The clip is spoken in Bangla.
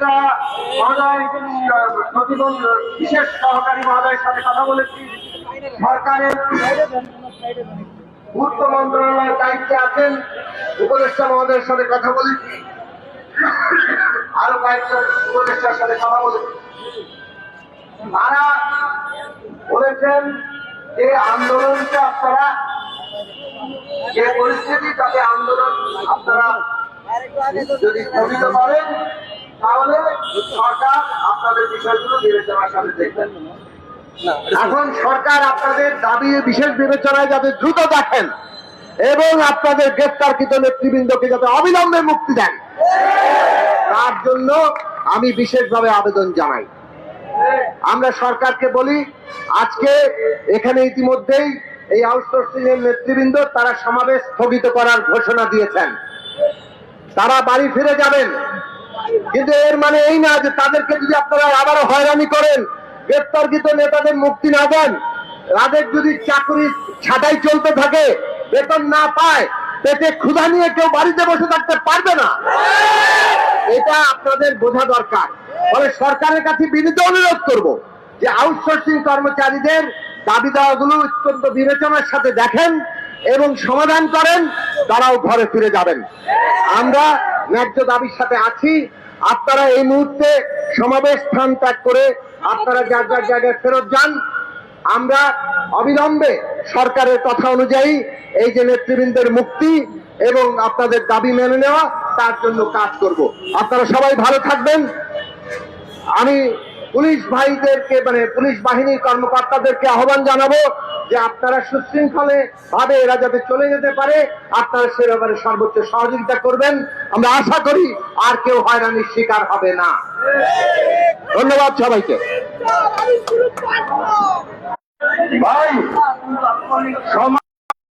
উপদেষ্টা মহোদয় বিশেষ সহকারী মহোদয়ের সাথে কথা বলেছি। সরকারের পূর্ত মন্ত্রণালয়ের দায়িত্বে আছেন, উপদেষ্টা মহোদয়ের সাথে কথা বলেছি। আরও কয়েকজন উপদেষ্টার সাথে কথা বলেছি। তারা বলেছেন, যে আন্দোলনটা আপনারা, যে পরিস্থিতি, তাতে আন্দোলন আপনারা যদি স্থগিত করেন তাহলে সরকার আপনাদের বিষয়গুলো বিবেচনার সাথে দেখবেন। এখন সরকার আপনাদের দাবি বিশেষ বিবেচনায় যাতে দ্রুত দেখেন এবং আপনাদের গ্রেপ্তারকৃত নেতৃবৃন্দকে যাতে অবিলম্বে মুক্তি দেন। তার জন্য আমি বিশেষভাবে আবেদন জানাই। আমরা সরকারকে বলি আজকে এখানে ইতিমধ্যেই এই আউটসোর্সিং এর নেতৃবৃন্দ তারা সমাবেশ স্থগিত করার ঘোষণা দিয়েছেন। তারা বাড়ি ফিরে যাবেন। কিন্তু এর মানে এই না যে তাদেরকে যদি আপনারা আবারও হয়রানি করেন, গ্রেপ্তারকৃত নেতাদের মুক্তি না দেন, তাদের যদি চাকরি ছাটাই চলতে থাকে, বেতন না পায়, পেটে ক্ষুধা নিয়ে কেউ বাড়িতে বসে থাকতে পারবে না। এটা আপনাদের বোঝা দরকার। ফলে সরকারের কাছে বিনীত অনুরোধ করব যে আউটসোর্সিং কর্মচারীদের দাবি দাওয়াগুলো অত্যন্ত বিবেচনার সাথে দেখেন এবং সমাধান করেন, তারাও ঘরে ফিরে যাবেন। আমরা ন্যায্য দাবির সাথে আছি। আপনারা এই মুহূর্তে সমাবেশ স্থান ত্যাগ করে আপনারা যার যার জায়গায় ফেরত যান। আমরা অবিলম্বে সরকারের কথা অনুযায়ী এই যে নেতৃবৃন্দের মুক্তি এবং আপনাদের দাবি মেনে নেওয়া, তার জন্য কাজ করব। আপনারা সবাই ভালো থাকবেন। আমি পুলিশ ভাইদেরকে মানে পুলিশ বাহিনীর কর্মকর্তাদেরকে আহ্বান জানাব যে আপনারা সুশৃঙ্খলে ভাবে এরা যাতে চলে যেতে পারে, আপনারা সে ব্যাপারে সর্বোচ্চ সহযোগিতা করবেন। আমরা আশা করি আর কেউ হয়রানির শিকার হবে না। ধন্যবাদ সবাইকে। ভাই